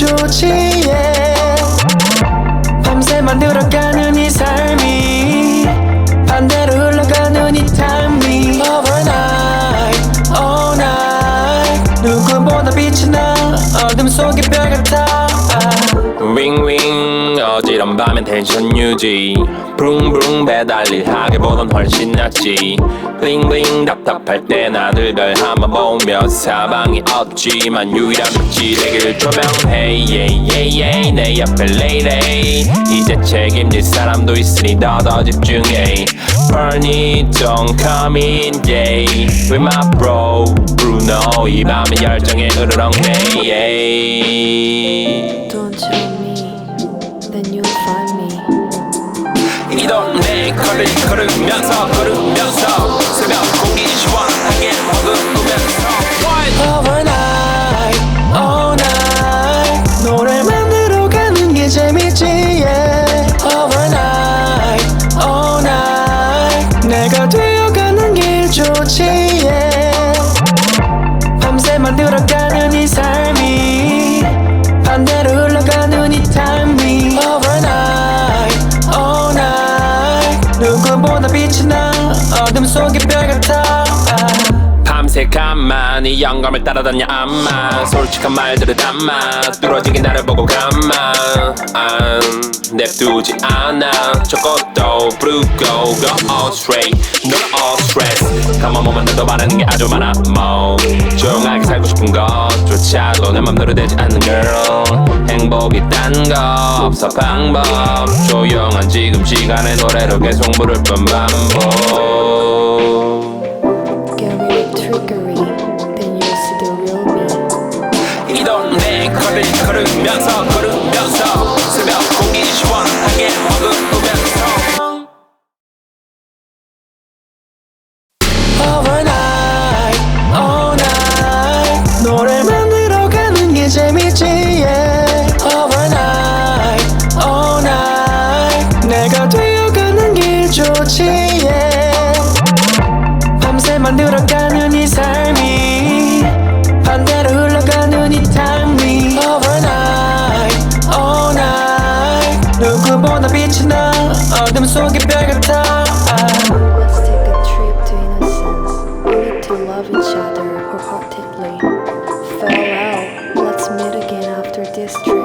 조치에 밤새만 들어가는 이 삶이 반대로 흘러가는 이 타이밍 Overnight, all night. 누구보다 빛이 나 어둠 속에 어지런 밤엔 텐션 유지. 붕붕 배달일 하기보단 훨씬 낫지. 블링블링 답답할 땐 아들별 한번 보며 사방이 없지만 유일한 빛이 되길 조명해 yeah. 내 옆에 레이레이 이제 책임질 사람도 있으니 더더 집중해. Bernie don't come in yeah. With my bro Bruno. 이 밤의 열정에 으르렁대 yeah. Don't show me, then you'll find me. 이 동네 거리를 걸으면서 걸으면서 새벽 공기 시원하게 머금으면서 Overnight, all night 노래 만들어 가는 게 재밌지 yeah. Overnight, all night 내가 되어가는 길 좋지 yeah. 밤새 만들어가 빛이 나 어둠 속의 별 같아 밤새 가만히 영감을 따라다녀 아마 솔직한 말들을 담아 뚫어지게 나를 보고 감아. 안 냅두지 않아. 저것도 부르고 go all straight. no all stress. 가만 보면 나도 바라는 게 아주 많아. 뭐 조용하게 살고 싶은 것조차도 내 맘대로 되지 않는 girl. 행복이 딴 거 없어 방법. 조용한 지금 시간에 노래로 계속 부를 뿐 반복 동네 거리를 걸으면서 걸으면서 새벽 공기 시원하게 머금으면서 Overnight, 노래 만들어 가는 게 재밌지 내가 되어가는 길 좋지 yeah. 밤새 만들어 가는 이삶 보다 빛이 나 어둠 속의 별 같아 Let's take a trip to innocence, only to love each other wholeheartedly. Farewell, let's meet again after this trip,